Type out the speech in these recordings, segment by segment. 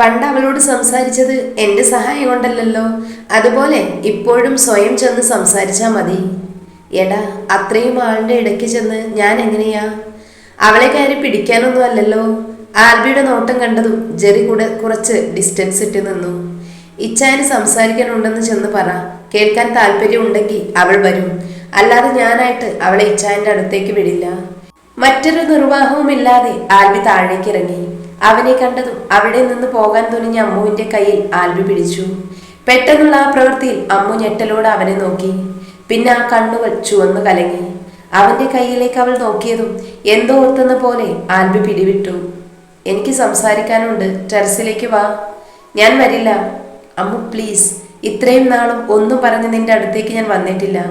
പണ്ട് അവളോട് സംസാരിച്ചത് എന്റെ സഹായം കൊണ്ടല്ലല്ലോ. അതുപോലെ ഇപ്പോഴും സ്വയം ചെന്ന് സംസാരിച്ചാ മതി. എടാ അത്രയും ആളുടെ ഇടയ്ക്ക് ചെന്ന് ഞാൻ എങ്ങനെയാ? അവളെ കയറി പിടിക്കാനൊന്നും അല്ലല്ലോ. ആൽബിയുടെ നോട്ടം കണ്ടതും ജെറി കൂടെ കുറച്ച് ഡിസ്റ്റൻസ് ഇട്ട് നിന്നു. ഇച്ചാന് സംസാരിക്കാനുണ്ടെന്ന് ചെന്ന് പറ. കേൾക്കാൻ താല്പര്യമുണ്ടെങ്കിൽ അവൾ വരും. അല്ലാതെ ഞാനായിട്ട് അവളെ ഇച്ചാന്റെ അടുത്തേക്ക് വിടില്ല. മറ്റൊരു നിർവാഹവുമില്ലാതെ ആൽബി താഴേക്ക് ഇറങ്ങി അവനെ കണ്ടതും അവിടെ നിന്ന് പോകാൻ തുനിഞ്ഞ അമ്മുവിന്റെ കയ്യിൽ ആൽബി പിടിച്ചു. പെട്ടെന്നുള്ള ആ പ്രവൃത്തിയിൽ അമ്മു ഞെട്ടലോടെ അവനെ നോക്കി. പിന്നെ ആ കണ്ണുകൾ ചുവന്നു കലങ്ങി. അവന്റെ കയ്യിലേക്ക് അവൾ നോക്കിയതും എന്തോ ഓർത്തുന്ന പോലെ ആൽബി പിടിവിട്ടു. എനിക്ക് സംസാരിക്കാനുണ്ട്. ടെറസിലേക്ക് വാ. ഞാൻ വരില്ല. അമ്മു പ്ലീസ്. ഇത്രയും നാളും ഒന്നും പറഞ്ഞ് നിന്റെ അടുത്തേക്ക് ഞാൻ വന്നിട്ടില്ല.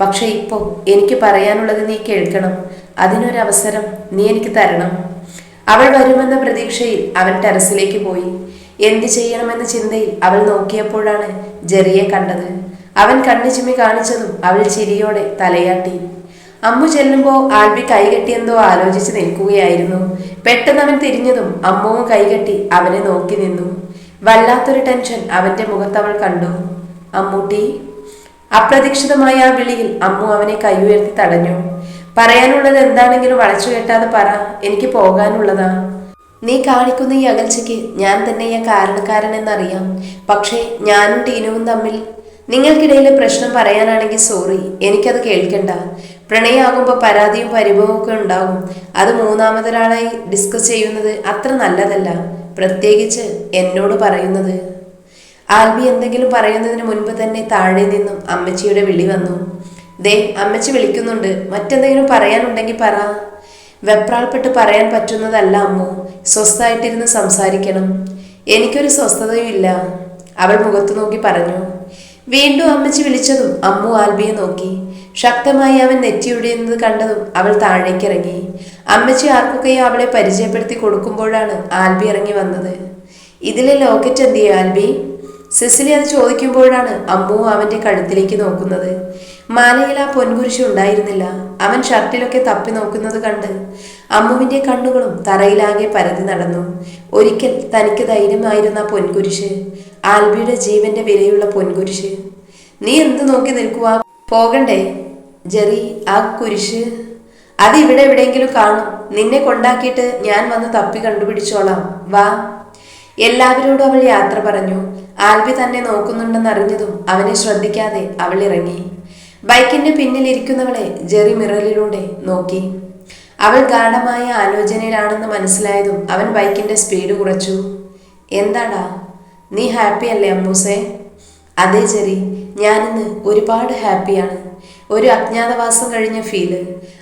പക്ഷെ ഇപ്പോ എനിക്ക് പറയാനുള്ളത് നീ കേൾക്കണം. അതിനൊരവസരം നീ എനിക്ക് തരണം. അവൾ വരുമെന്ന പ്രതീക്ഷയിൽ അവൻ ടെറസിലേക്ക് പോയി. എന്തു ചെയ്യണമെന്ന ചിന്തയിൽ അവൾ നോക്കിയപ്പോഴാണ് ജെറിയെ കണ്ടത്. അവൻ കണ്ണു ചിമ്മി കാണിച്ചതും അവൾ ചിരിയോടെ തലയാട്ടി. അമ്മു ചെല്ലുമ്പോൾ ആൽബി കൈകെട്ടിയെന്തോ ആലോചിച്ച് നിൽക്കുകയായിരുന്നു. പെട്ടെന്ന് അവൻ തിരിഞ്ഞതും അമ്മുവും കൈകെട്ടി അവനെ നോക്കി നിന്നു. വല്ലാത്തൊരു ടെൻഷൻ അവന്റെ മുഖത്ത് അവൾ കണ്ടു. അമ്മൂട്ടി അപ്രതീക്ഷിതമായ ആ വിളിയിൽ അമ്മു അവനെ കൈ ഉയർത്തി തടഞ്ഞു. പറയാനുള്ളത് എന്താണെങ്കിലും വളച്ചു കെട്ടാതെ പറ. എനിക്ക് പോകാനുള്ളതാ. നീ കാണിക്കുന്ന ഈ അകൽച്ചയ്ക്ക് ഞാൻ തന്നെ തന്നെയാ കാരണക്കാരനെന്നറിയാം. പക്ഷേ ഞാനും ടീനുവും തമ്മിൽ നിങ്ങൾക്കിടയിലെ പ്രശ്നം പറയാനാണെങ്കിൽ സോറി എനിക്കത് കേൾക്കണ്ട. പ്രണയമാകുമ്പോൾ പരാതിയും പരിഭവവും ഒക്കെ ഉണ്ടാകും. അത് മൂന്നാമതൊരാളായി ഡിസ്കസ് ചെയ്യുന്നത് അത്ര നല്ലതല്ല. പ്രത്യേകിച്ച് എന്നോട് പറയുന്നത്. ആൽബി എന്തെങ്കിലും പറയുന്നതിന് മുൻപ് തന്നെ താഴെ നിന്നും അമ്മച്ചിയുടെ വിളി വന്നു. ദേ അമ്മച്ചി വിളിക്കുന്നുണ്ട്. മറ്റെന്തെങ്കിലും പറയാനുണ്ടെങ്കിൽ പറ. വെപ്രാൾപ്പെട്ട് പറയാൻ പറ്റുന്നതല്ല അമ്മു. സ്വസ്ഥായിട്ടിരുന്ന് സംസാരിക്കണം. എനിക്കൊരു സ്വസ്ഥതയും ഇല്ല. അവൾ മുഖത്ത് നോക്കി പറഞ്ഞു. വീണ്ടും അമ്മച്ചി വിളിച്ചതും അമ്മു ആൽബിയെ നോക്കി. ശക്തമായി അവൻ നെറ്റിയൊടിയുന്നത് കണ്ടതും അവൾ താഴേക്കിറങ്ങി. അമ്മച്ചി ആർക്കൊക്കെയോ അവളെ പരിചയപ്പെടുത്തി കൊടുക്കുമ്പോഴാണ് ആൽബി ഇറങ്ങി വന്നത്. ഇതിലെ ലോക്കറ്റ് എന്തിയെ ആൽബി? സിസിലി അത് ചോദിക്കുമ്പോഴാണ് അമ്മുവും അവന്റെ കഴുത്തിലേക്ക് നോക്കുന്നത്. മാലയിൽ ആ പൊൻകുരിശ് ഉണ്ടായിരുന്നില്ല. അവൻ ഷർട്ടിലൊക്കെ തപ്പി നോക്കുന്നത് കണ്ട് അമ്മുവിന്റെ കണ്ണുകളും തറയിലാകെ പരതി നടന്നു. ഒരിക്കൽ തനിക്ക് ധൈര്യമായിരുന്ന പൊൻകുരിശ് ആൽബിയുടെ ജീവന്റെ വിലയുള്ള പൊൻകുരിശ് നീ എന്ത് നോക്കി നിൽക്കുക പോകണ്ടേ? ജെറി ആ കുരിശ് അത് ഇവിടെ എവിടെയെങ്കിലും കാണും. നിന്നെ കൊണ്ടാക്കിയിട്ട് ഞാൻ വന്ന് തപ്പി കണ്ടുപിടിച്ചോളാം. വാ. എല്ലാവരോടും അവൾ യാത്ര പറഞ്ഞു. ആൽബി തന്നെ നോക്കുന്നുണ്ടെന്ന് അറിഞ്ഞതും അവനെ ശ്രദ്ധിക്കാതെ അവൾ ഇറങ്ങി. ബൈക്കിന്റെ പിന്നിലിരിക്കുന്നവളെ ജെറി മിററിലൂടെ നോക്കി. അവൾ ഗാഠമായ ആലോചനയിലാണെന്ന് മനസ്സിലായതും അവൻ ബൈക്കിന്റെ സ്പീഡ് കുറച്ചു. എന്താടാ നീ ഹാപ്പി അല്ലേ അമ്മൂസേ? അതെ ജെറി ഞാനിന്ന് ഒരുപാട് ഹാപ്പിയാണ്. ഒരു അജ്ഞാതവാസം കഴിഞ്ഞ ഫീൽ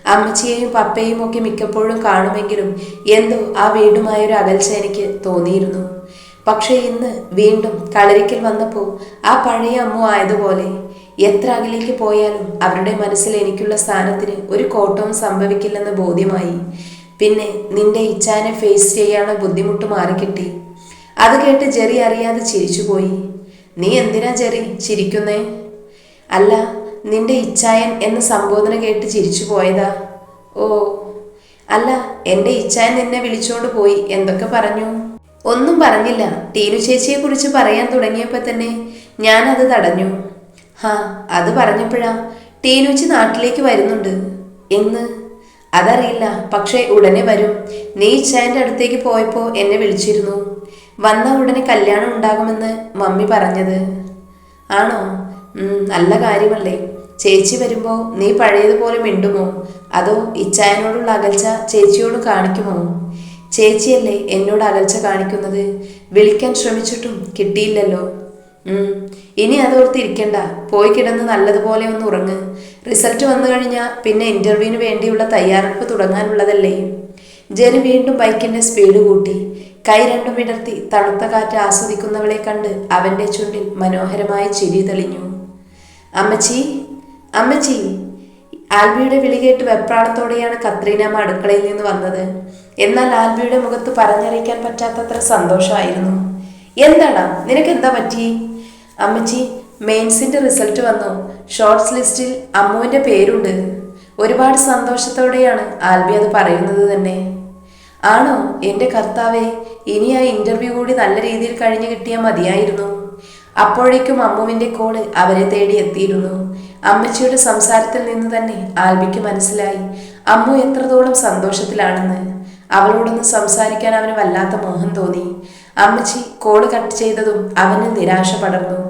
അമ്മച്ചിയെയും പപ്പയും ഒക്കെ മിക്കപ്പോഴും കാണുമെങ്കിലും എന്തോ ആ വീടുമായൊരു അകൽച്ച എനിക്ക് തോന്നിയിരുന്നു. പക്ഷേ ഇന്ന് വീണ്ടും കളരിക്കൽ വന്നപ്പോൾ ആ പഴയ അമ്മു ആയതുപോലെ എത്ര അകലേക്ക് പോയാലും അവരുടെ മനസ്സിൽ എനിക്കുള്ള സ്ഥാനത്തിന് ഒരു കോട്ടവും സംഭവിക്കില്ലെന്ന് ബോധ്യമായി. പിന്നെ നിന്റെ ഇച്ഛാനെ ഫേസ് ചെയ്യാനുള്ള ബുദ്ധിമുട്ട് മാറിക്കിട്ടി. അത് കേട്ട് ജെറി അറിയാതെ ചിരിച്ചുപോയി. നീ എന്തിനാ ജെറി ചിരിക്കുന്നേ? അല്ല നിന്റെ ഇച്ഛായൻ എന്ന സംബോധന കേട്ട് ചിരിച്ചു പോയതാ ഓ അല്ല എന്റെ ഇച്ഛായൻ നിന്നെ വിളിച്ചോണ്ട് പോയി. എന്തൊക്കെ പറഞ്ഞു? ഒന്നും പറഞ്ഞില്ല. ടീനു ചേച്ചിയെ കുറിച്ച് പറയാൻ തുടങ്ങിയപ്പോ തന്നെ ഞാൻ അത് തടഞ്ഞു. ഹാ അത് പറഞ്ഞപ്പോഴാ ടീനുച്ചി നാട്ടിലേക്ക് വരുന്നുണ്ട്. എന്ന്? അതറിയില്ല പക്ഷേ ഉടനെ വരും. നീ ഇച്ചായന്റെ അടുത്തേക്ക് പോയപ്പോൾ എന്നെ വിളിച്ചിരുന്നു. വന്ന ഉടനെ കല്യാണം ഉണ്ടാകുമെന്ന് മമ്മി പറഞ്ഞത്. ആണോ? നല്ല കാര്യമല്ലേ. ചേച്ചി വരുമ്പോൾ നീ പഴയതുപോലെ മിണ്ടുമോ? അതോ ഇച്ചായനോടുള്ള അകൽച്ച ചേച്ചിയോട് കാണിക്കുമോ? ചേച്ചിയല്ലേ എന്നോട് അകൽച്ച കാണിക്കുന്നത്. വിളിക്കാൻ ശ്രമിച്ചിട്ടും കിട്ടിയില്ലല്ലോ. ഇനി അതോർത്ത് ഇരിക്കണ്ട പോയി കിടന്ന് നല്ലതുപോലെ ഒന്ന് ഉറങ്ങ്. റിസൾട്ട് വന്നു കഴിഞ്ഞാൽ പിന്നെ ഇന്റർവ്യൂവിന് വേണ്ടിയുള്ള തയ്യാറെടുപ്പ് തുടങ്ങാനുള്ളതല്ലേ? ജെറി വീണ്ടും ബൈക്കിന്റെ സ്പീഡ് കൂട്ടി. കൈ രണ്ടും വിടർത്തി തണുത്ത കാറ്റ് ആസ്വദിക്കുന്നവളെ കണ്ട് അവന്റെ ചുണ്ടിൽ മനോഹരമായ ചിരി തെളിഞ്ഞു. അമ്മച്ചി അമ്മച്ചി ആൽബിയുടെ വിളി കേട്ട് വെപ്രാളത്തോടെയാണ് കത്രീന അടുക്കളയിൽ നിന്ന് വന്നത്. എന്നാൽ ആൽബിയുടെ മുഖത്ത് പറഞ്ഞറിയിക്കാൻ പറ്റാത്തത്ര സന്തോഷമായിരുന്നു. എന്താണ് നിനക്ക് എന്താ പറ്റി? അമ്മച്ചി മെയിൻസിന്റെ റിസൾട്ട് വന്നു. ഷോർട്സ് ലിസ്റ്റിൽ അമ്മുവിന്റെ പേരുണ്ട്. ഒരുപാട് സന്തോഷത്തോടെയാണ് ആൽബി അത് പറയുന്നത് തന്നെ. ആണോ? എന്റെ കർത്താവെ ഇനി ആ ഇന്റർവ്യൂ കൂടി നല്ല രീതിയിൽ കഴിഞ്ഞു കിട്ടിയാൽ മതിയായിരുന്നു. അപ്പോഴേക്കും അമ്മുവിന്റെ കോൾ അവരെ തേടി എത്തിയിരുന്നു. അമ്മച്ചിയുടെ സംസാരത്തിൽ നിന്ന് തന്നെ ആൽബിക്ക് മനസ്സിലായി. അമ്മു എത്രത്തോളം സന്തോഷത്തിലാണെന്ന്. അവളോടൊന്ന് സംസാരിക്കാൻ അവന് വല്ലാത്ത മോഹം തോന്നി. അമ്മച്ചി കോൾ കട്ട് ചെയ്തതും അവന് നിരാശ പടർന്നു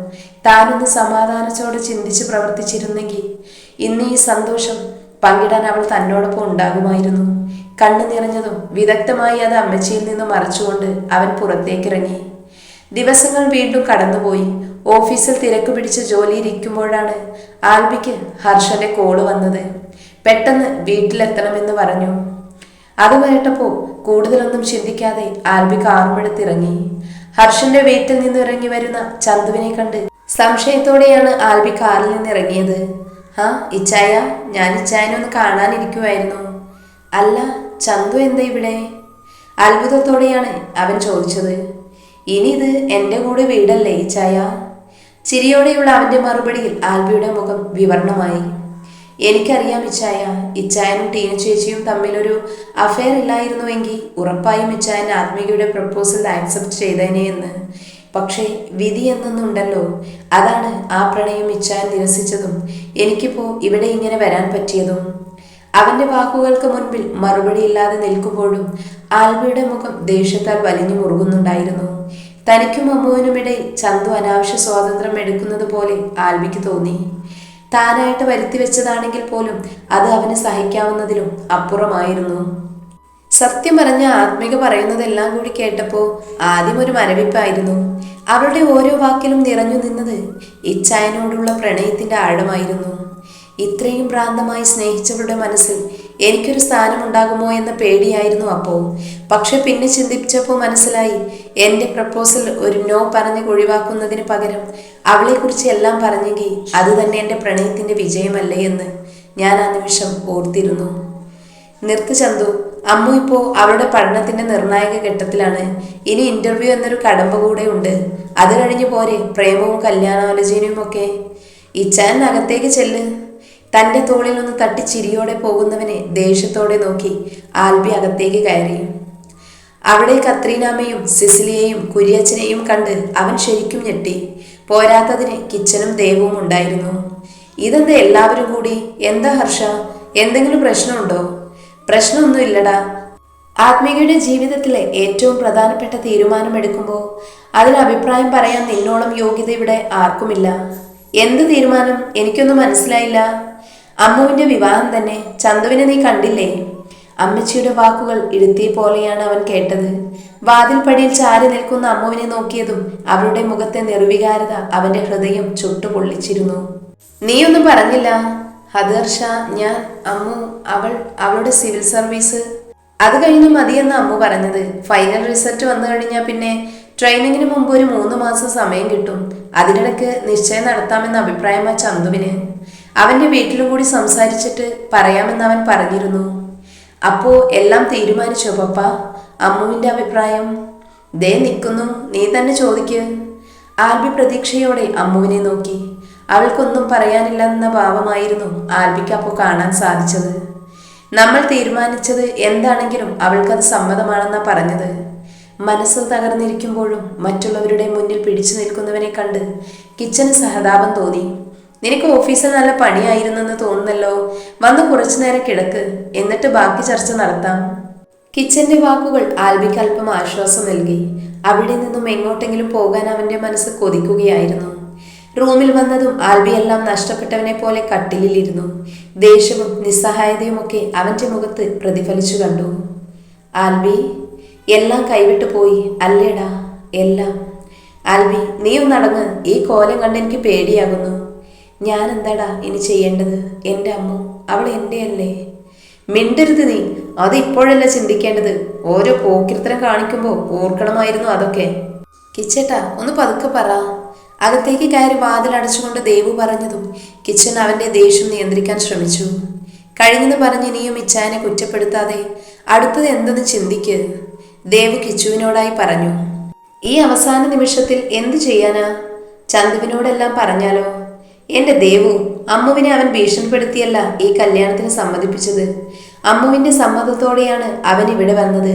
താനൊന്ന് സമാധാനത്തോടെ ചിന്തിച്ച് പ്രവർത്തിച്ചിരുന്നെങ്കിൽ ഇന്ന് ഈ സന്തോഷം പങ്കിടാൻ അവൾ തന്നോടൊപ്പം ഉണ്ടാകുമായിരുന്നു. കണ്ണു നിറഞ്ഞതും വിദഗ്ധമായി അത് അമ്മച്ചിയിൽ നിന്ന് മറച്ചുകൊണ്ട് അവൻ പുറത്തേക്കിറങ്ങി. ദിവസങ്ങൾ വീണ്ടും കടന്നുപോയി. ഓഫീസിൽ തിരക്ക് പിടിച്ച് ജോലിയിലിരിക്കുമ്പോഴാണ് ആൽബിക്ക് ഹർഷന്റെ കോൾ വന്നത്. പെട്ടെന്ന് വീട്ടിലെത്തണമെന്ന് പറഞ്ഞു. അത് വരട്ടപ്പോ കൂടുതലൊന്നും ചിന്തിക്കാതെ ആൽബി കാറുമെടുത്തിറങ്ങി ഹർഷന്റെ വീട്ടിൽ നിന്ന് ഇറങ്ങി വരുന്ന ചന്തുവിനെ കണ്ട് സംശയത്തോടെയാണ് ആൽബി കാറിൽ നിന്ന് ഇറങ്ങിയത്. ആ ഇച്ചായ ഞാൻ ഇച്ചായനെ ഒന്ന് കാണാനിരിക്കുമായിരുന്നു അല്ല ചന്തു എന്താ ഇവിടെ? അത്ഭുതത്തോടെയാണ് അവൻ ചോദിച്ചത്. ഇനി ഇത് എന്റെ കൂടെ വീടല്ലേ ഇച്ചായ? ചിരിയോടെയുള്ള അവന്റെ മറുപടിയിൽ ആൽബിയുടെ മുഖം വിവർണമായി. എനിക്കറിയാം ഇച്ചായ. ഇച്ചായനും ടീന ചേച്ചിയും തമ്മിലൊരു അഫെയർ ഇല്ലായിരുന്നുവെങ്കിൽ ഉറപ്പായും ഇച്ചായൻ ആത്മികയുടെ പ്രപ്പോസൽ ആക്സെപ്റ്റ് ചെയ്തേനെ എന്ന്. പക്ഷേ വിധി എന്നൊന്നുണ്ടല്ലോ. അതാണ് ആ പ്രണയം ഇച്ചായൻ നിരസിച്ചതും എനിക്കിപ്പോ ഇവിടെ ഇങ്ങനെ വരാൻ പറ്റിയതും. അവന്റെ വാക്കുകൾക്ക് മുൻപിൽ മറുപടിയില്ലാതെ നിൽക്കുമ്പോഴും ആൽബിയുടെ മുഖം ദേഷ്യത്താൽ വലിഞ്ഞു മുറുകുന്നുണ്ടായിരുന്നു. തനിക്കും അമ്മുവിനുമിടയിൽ ചന്തു അനാവശ്യ സ്വാതന്ത്ര്യം എടുക്കുന്നത് പോലെ ആൽബിക്ക് തോന്നി. താനായിട്ട് വരുത്തി വെച്ചതാണെങ്കിൽ പോലും അത് അവന് സഹിക്കാവുന്നതിലും അപ്പുറമായിരുന്നു. സത്യം പറഞ്ഞ ആത്മിക പറയുന്നതെല്ലാം കൂടി കേട്ടപ്പോൾ ആദ്യം ഒരു മരവിപ്പായിരുന്നു. അവളുടെ ഓരോ വാക്കിലും നിറഞ്ഞു നിന്നത് ഇച്ഛായനോടുള്ള പ്രണയത്തിന്റെ ആഴമായിരുന്നു. ഇത്രയും ഭ്രാന്തമായി സ്നേഹിച്ചവരുടെ മനസ്സിൽ എനിക്കൊരു സ്ഥാനം ഉണ്ടാകുമോ എന്ന പേടിയായിരുന്നു അപ്പോൾ പക്ഷെ പിന്നെ ചിന്തിച്ചപ്പോൾ മനസ്സിലായി എന്റെ പ്രപ്പോസൽ ഒരു നോ പറഞ്ഞ് ഒഴിവാക്കുന്നതിന് പകരം അവളെക്കുറിച്ച് എല്ലാം പറഞ്ഞെങ്കിൽ അത് തന്നെ എന്റെ പ്രണയത്തിന്റെ വിജയമല്ലേ എന്ന് ഞാൻ ആ നിമിഷം ഓർത്തിരുന്നു. നിർത്ത് ചന്തു അമ്മു ഇപ്പോ അവളുടെ പഠനത്തിന്റെ നിർണായക ഘട്ടത്തിലാണ്. ഇനി ഇന്റർവ്യൂ എന്നൊരു കടമ്പ കൂടെ ഉണ്ട്. അത് കഴിഞ്ഞു പോരെ പ്രേമവും കല്യാണാലോചനയും ഒക്കെ ഇച്ചാൻ അകത്തേക്ക് ചെല്ല്. തന്റെ തോളിൽ ഒന്ന് തട്ടി ചിരിയോടെ പോകുന്നവനെ ദേഷ്യത്തോടെ നോക്കി ആൽബി അകത്തേക്ക് കയറി. അവിടെ കത്രീനാമയും സിസിലിയെയും കുര്യച്ചനെയും കണ്ട് അവൻ ശരിക്കും ഞെട്ടി. പോരാത്തതിന് കിച്ചനും ദേവവും ഉണ്ടായിരുന്നു. ഇതെന്താ എല്ലാവരും കൂടി? എന്താ ഹർഷ? എന്തെങ്കിലും പ്രശ്നമുണ്ടോ? പ്രശ്നമൊന്നുമില്ലടാ. ആത്മീകയുടെ ജീവിതത്തിലെ ഏറ്റവും പ്രധാനപ്പെട്ട തീരുമാനമെടുക്കുമ്പോൾ അതിൽ അഭിപ്രായം പറയാൻ നിന്നോളം യോഗ്യത ഇവിടെ ആർക്കുമില്ല. എന്ത് തീരുമാനം? എനിക്കൊന്നും മനസ്സിലായില്ല. അമ്മുവിന്റെ വിവാഹം തന്നെ ചന്തുവിനെ നീ കണ്ടില്ലേ? അമ്മച്ചിയുടെ വാക്കുകൾ ഇരുത്തിയ പോലെയാണ് അവൻ കേട്ടത്. വാതിൽപ്പടിയിൽ ചാരി നിൽക്കുന്ന അമ്മുവിനെ നോക്കിയതും അവരുടെ മുഖത്തെ നിർവികാരത അവന്റെ ഹൃദയം ചുട്ടുപൊള്ളിച്ചിരുന്നു. നീയൊന്നും പറഞ്ഞില്ല? ഹദർഷ ഞാൻ അമ്മു അവൾ അവളുടെ സിവിൽ സർവീസ്. അത് കഴിഞ്ഞ് മതിയെന്ന് അമ്മു പറഞ്ഞത്. ഫൈനൽ റിസൾട്ട് വന്നു കഴിഞ്ഞാൽ പിന്നെ ട്രെയിനിങ്ങിന് മുമ്പ് ഒരു മൂന്ന് മാസം സമയം കിട്ടും. അതിനിടയ്ക്ക് നിശ്ചയം നടത്താമെന്ന അഭിപ്രായമാ ചന്തുവിന്. അവന്റെ വീട്ടിലും കൂടി സംസാരിച്ചിട്ട് പറയാമെന്ന് അവൻ പറഞ്ഞിരുന്നു. അപ്പോ എല്ലാം തീരുമാനിച്ചോ പപ്പ? അമ്മുവിന്റെ അഭിപ്രായം? ദേ നിൽക്കുന്നു നീ തന്നെ ചോദിക്ക്. ആൽബി പ്രതീക്ഷയോടെ അമ്മുവിനെ നോക്കി. അവൾക്കൊന്നും പറയാനില്ലെന്ന ഭാവമായിരുന്നു ആൽബിക്ക് അപ്പോൾ കാണാൻ സാധിച്ചത്. നമ്മൾ തീരുമാനിച്ചത് എന്താണെങ്കിലും അവൾക്കത് സമ്മതമാണെന്നാണ് പറഞ്ഞത്. മനസ്സ് തകർന്നിരിക്കുമ്പോഴും മറ്റുള്ളവരുടെ മുന്നിൽ പിടിച്ചു നിൽക്കുന്നവനെ കണ്ട് കിച്ചന് സഹതാപം തോന്നി. നിനക്ക് ഓഫീസിൽ നല്ല പണിയായിരുന്നെന്ന് തോന്നുന്നല്ലോ. വന്ന് കുറച്ചു നേരം കിടക്ക്. എന്നിട്ട് ബാക്കി ചർച്ച നടത്താം. കിച്ചന്റെ വാക്കുകൾ ആൽബിക്ക് അല്പം ആശ്വാസം നൽകി. അവിടെ നിന്നും എങ്ങോട്ടെങ്കിലും പോകാൻ അവന്റെ മനസ്സ് കൊതിക്കുകയായിരുന്നു. റൂമിൽ വന്നതും ആൽബി എല്ലാം നഷ്ടപ്പെട്ടവനെ പോലെ കട്ടിലിലിരുന്നു. ദേഷ്യവും നിസ്സഹായതയും ഒക്കെ അവന്റെ മുഖത്ത് പ്രതിഫലിച്ചു കണ്ടു. ആൽബി എല്ലാം കൈവിട്ടു പോയി. അല്ലേടാ എല്ലാം. ആൽബി നീ ഒന്നടങ്ങ് ഈ കോലം കണ്ട് എനിക്ക് പേടിയാകുന്നു. ഞാൻ എന്താടാ ഇനി ചെയ്യേണ്ടത്? എന്റെ അമ്മ അവൾ എന്റെ അല്ലേ മിണ്ടരുത് നീ. അത് ഇപ്പോഴല്ല ചിന്തിക്കേണ്ടത്. ഓരോ പോക്കിരുത്തരം കാണിക്കുമ്പോൾ ഓർക്കണമായിരുന്നു അതൊക്കെ. കിച്ചേട്ടാ ഒന്ന് പതുക്കെ പറ. അകത്തേക്ക് കയറി വാതിലടച്ചുകൊണ്ട് ദേവു പറഞ്ഞതും കിച്ചൻ അവന്റെ ദേഷ്യം നിയന്ത്രിക്കാൻ ശ്രമിച്ചു. കഴിഞ്ഞെന്ന് പറഞ്ഞ് ഇനിയും ഇച്ചാനെ കുറ്റപ്പെടുത്താതെ അടുത്തത് എന്തെന്ന് ചിന്തിക്ക്. ദേവു കിച്ചുവിനോടായി പറഞ്ഞു. ഈ അവസാന നിമിഷത്തിൽ എന്തു ചെയ്യാനാ? ചന്തുവിനോടെല്ലാം പറഞ്ഞാലോ? എന്റെ ദേവു അമ്മുവിനെ അവൻ ഭീഷണിപ്പെടുത്തിയല്ല ഈ കല്യാണത്തിന് സമ്മതിപ്പിച്ചത്. അമ്മുവിന്റെ സമ്മതത്തോടെയാണ് അവൻ ഇവിടെ വന്നത്.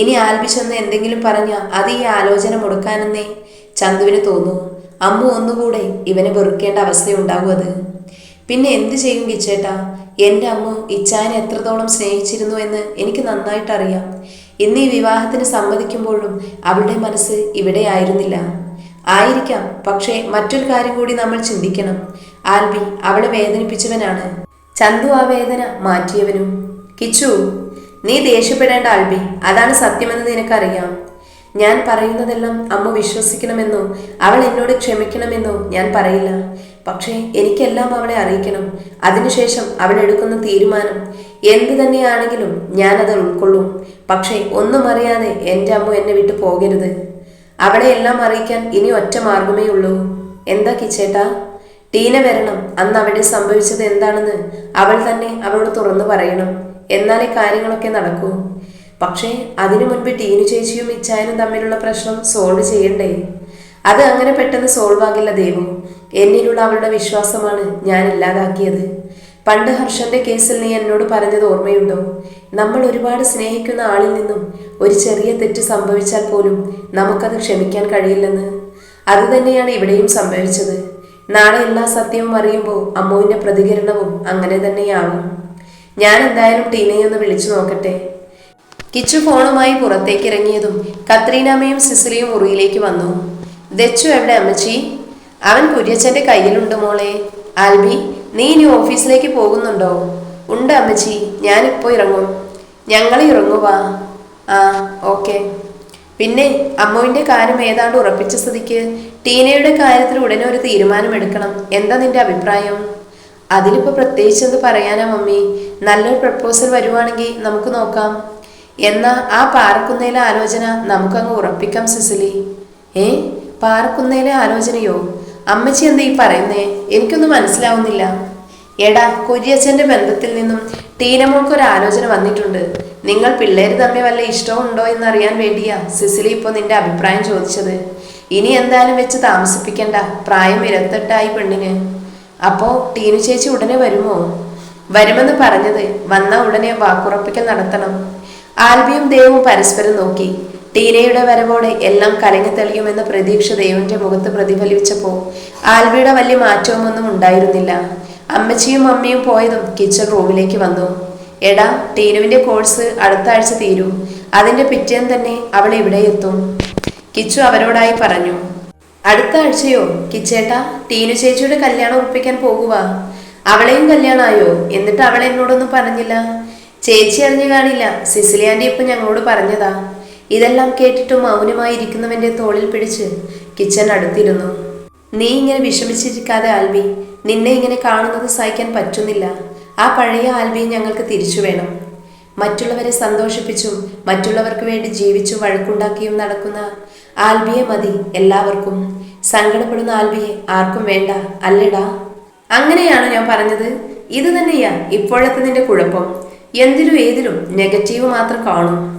ഇനി ആൽബിച്ചെന്ന് എന്തെങ്കിലും പറഞ്ഞ അത് ഈ ആലോചന മുടക്കാനെന്നേ ചന്തുവിന് തോന്നുന്നു അമ്മു ഒന്നുകൂടെ ഇവനെ വെറുക്കേണ്ട അവസ്ഥയുണ്ടാകും അത്. പിന്നെ എന്ത് ചെയ്യും കിച്ചേട്ടാ എന്റെ അമ്മു ഇച്ചാനെ എത്രത്തോളം സ്നേഹിച്ചിരുന്നു എന്ന് എനിക്ക് നന്നായിട്ടറിയാം. ഇന്ന് ഈ വിവാഹത്തിന് സമ്മതിക്കുമ്പോഴും അവളുടെ മനസ്സ് ഇവിടെ ആയിരുന്നില്ല. ആയിരിക്കാം. പക്ഷേ മറ്റൊരു കാര്യം കൂടി നമ്മൾ ചിന്തിക്കണം. ആൽബി അവളെ വേദനിപ്പിച്ചവനാണ്. ചന്തു ആ വേദന മാറ്റിയവനും. കിച്ചു നീ ദേഷ്യപ്പെടേണ്ട ആൽബി. അതാണ് സത്യമെന്ന് നിനക്കറിയാം. ഞാൻ പറയുന്നതെല്ലാം അമ്മ വിശ്വസിക്കണമെന്നോ അവൾ എന്നോട് ക്ഷമിക്കണമെന്നോ ഞാൻ പറയില്ല. പക്ഷേ എനിക്കെല്ലാം അവളെ അറിയിക്കണം. അതിനുശേഷം അവൾ എടുക്കുന്ന തീരുമാനം. എന്തു തന്നെയാണെങ്കിലും ഞാനത് ഉൾക്കൊള്ളും. പക്ഷേ ഒന്നും അറിയാതെ എന്റെ അമ്മ എന്നെ വിട്ടു പോകരുത്. അവളെ എല്ലാം അറിയിക്കാൻ ഇനി ഒറ്റ മാർഗമേ ഉള്ളൂ. എന്താ കിച്ചേട്ടാ? ടീന വരണം. അന്ന് അവിടെ സംഭവിച്ചത് എന്താണെന്ന് അവൾ തന്നെ അവളോട് തുറന്നു പറയണം. എന്നാലേ കാര്യങ്ങളൊക്കെ നടക്കൂ. പക്ഷേ അതിനു മുൻപ് ടീനു ചേച്ചിയും ഇച്ചായനും തമ്മിലുള്ള പ്രശ്നം സോൾവ് ചെയ്യണ്ടേ? അത് അങ്ങനെ പെട്ടെന്ന് സോൾവ് ആകില്ല ദേവു. എന്നിലുള്ള അവളുടെ വിശ്വാസമാണ് ഞാൻ ഇല്ലാതാക്കിയത്. പണ്ട് ഹർഷന്റെ കേസിൽ നീ എന്നോട് പറഞ്ഞത് ഓർമ്മയുണ്ടോ? നമ്മൾ ഒരുപാട് സ്നേഹിക്കുന്ന ആളിൽ നിന്നും ഒരു ചെറിയ തെറ്റ് സംഭവിച്ചാൽ പോലും നമുക്കത് ക്ഷമിക്കാൻ കഴിയില്ലെന്ന്. അത് തന്നെയാണ് ഇവിടെയും സംഭവിച്ചത്. നാളെ എല്ലാ സത്യവും അറിയുമ്പോൾ അമ്മുവിന്റെ പ്രതികരണവും അങ്ങനെ തന്നെയാവും ഞാൻ എന്തായാലും ടീനയെ ഒന്ന് വിളിച്ചു നോക്കട്ടെ. കിച്ചു ഫോണുമായി പുറത്തേക്ക് ഇറങ്ങിയതും കത്രീനാമ്മയും സിസിലിയും മുറിയിലേക്ക് വന്നു. ദച്ചു എവിടെ അമ്മച്ചി? അവൻ കുര്യച്ചന്റെ കയ്യിലുണ്ട് മോളെ. ആൽബി നീ ഇനി ഓഫീസിലേക്ക് പോകുന്നുണ്ടോ? ഉണ്ട് അമ്മച്ചി ഞാനിപ്പോ ഇറങ്ങും. ഞങ്ങൾ ഇറങ്ങുവാ ആ ഓക്കെ. പിന്നെ അമ്മുവിന്റെ കാര്യം ഏതാണ്ട് ഉറപ്പിച്ച സ്ഥിതിക്ക് ടീനയുടെ കാര്യത്തിൽ ഉടനെ ഒരു തീരുമാനമെടുക്കണം. എന്താ നിന്റെ അഭിപ്രായം? അതിലിപ്പോ പ്രത്യേകിച്ച് എന്ത് പറയാനാ മമ്മി? നല്ലൊരു പ്രപ്പോസൽ വരുവാണെങ്കിൽ നമുക്ക് നോക്കാം. എന്നാ ആ പാറക്കുന്നയിലെ ആലോചന നമുക്കങ്ങ് ഉറപ്പിക്കാം സിസിലി. ഏ? പാറക്കുന്നയിലെ ആലോചനയോ? അമ്മച്ചി എന്താ ഈ പറയുന്നേ? എനിക്കൊന്നും മനസ്സിലാവുന്നില്ല. എടാ കുര്യച്ചന്റെ ബന്ധത്തിൽ നിന്നും ടീനമോൾക്ക് ഒരു ആലോചന വന്നിട്ടുണ്ട്. നിങ്ങൾ പിള്ളേര് തമ്മിൽ വല്ല ഇഷ്ടമുണ്ടോ എന്നറിയാൻ വേണ്ടിയാ സിസിലി ഇപ്പോൾ നിന്റെ അഭിപ്രായം ചോദിച്ചത്. ഇനി എന്തായാലും വെച്ച് താമസിപ്പിക്കണ്ട. പ്രായം ഇരത്തെട്ടായി പെണ്ണിന്. അപ്പോ ടീനു ചേച്ചി ഉടനെ വരുമോ? വരുമെന്ന് പറഞ്ഞത് വന്ന ഉടനെ വാക്കുറപ്പിക്കൽ നടത്തണം. ആൽബിയും ദേവും പരസ്പരം നോക്കി. ടീനയുടെ വരവോടെ എല്ലാം കലങ്ങി തെളിയുമെന്ന പ്രതീക്ഷ ദേവന്റെ മുഖത്ത് പ്രതിഫലിച്ചപ്പോൾ ആൽബിയുടെ വലിയ മാറ്റവുമൊന്നും ഉണ്ടായിരുന്നില്ല. അമ്മച്ചിയും അമ്മയും പോയതും കിച്ചൺ റൂമിലേക്ക് വന്നു. എടാ ടീനുവിന്റെ കോഴ്സ് അടുത്ത ആഴ്ച തീരും. അതിന്റെ പിറ്റേന്ന് തന്നെ അവൾ ഇവിടെ എത്തും. കിച്ചു അവരോടായി പറഞ്ഞു. അടുത്ത ആഴ്ചയോ? കിച്ചേട്ടാ ടീനു ചേച്ചിയുടെ കല്യാണം ഉറപ്പിക്കാൻ പോകുക അവളെയും കല്യാണമായോ എന്നിട്ട് അവൾ എന്നോടൊന്നും പറഞ്ഞില്ല. ചേച്ചി അറിഞ്ഞു കാണില്ല. സിസിലി ഇപ്പൊ ഞങ്ങളോട് പറഞ്ഞതാ. ഇതെല്ലാം കേട്ടിട്ട് മൗനമായിരിക്കുന്നവന്റെ തോളിൽ പിടിച്ച് കിച്ചൻ അടുത്തിരുന്നു. നീ ഇങ്ങനെ വിഷമിച്ചിരിക്കാതെ ആൽബി നിന്നെ ഇങ്ങനെ കാണുന്നത് സഹിക്കാൻ പറ്റുന്നില്ല. ആ പഴയ ആൽബി ഞങ്ങൾക്ക് തിരിച്ചു വേണം. മറ്റുള്ളവരെ സന്തോഷിപ്പിച്ചും മറ്റുള്ളവർക്ക് വേണ്ടി ജീവിച്ചും വഴക്കുണ്ടാക്കിയും നടക്കുന്ന ആൽബിയെ മതി എല്ലാവർക്കും. സങ്കടപ്പെടുന്ന ആൽബിയെ ആർക്കും വേണ്ട അല്ലടാ. അങ്ങനെയാണോ ഞാൻ പറഞ്ഞത്. ഇത് തന്നെയാ ഇപ്പോഴത്തെ നിന്റെ കുഴപ്പം. എന്തിലും ഏതിലും നെഗറ്റീവ് മാത്രം കാണും.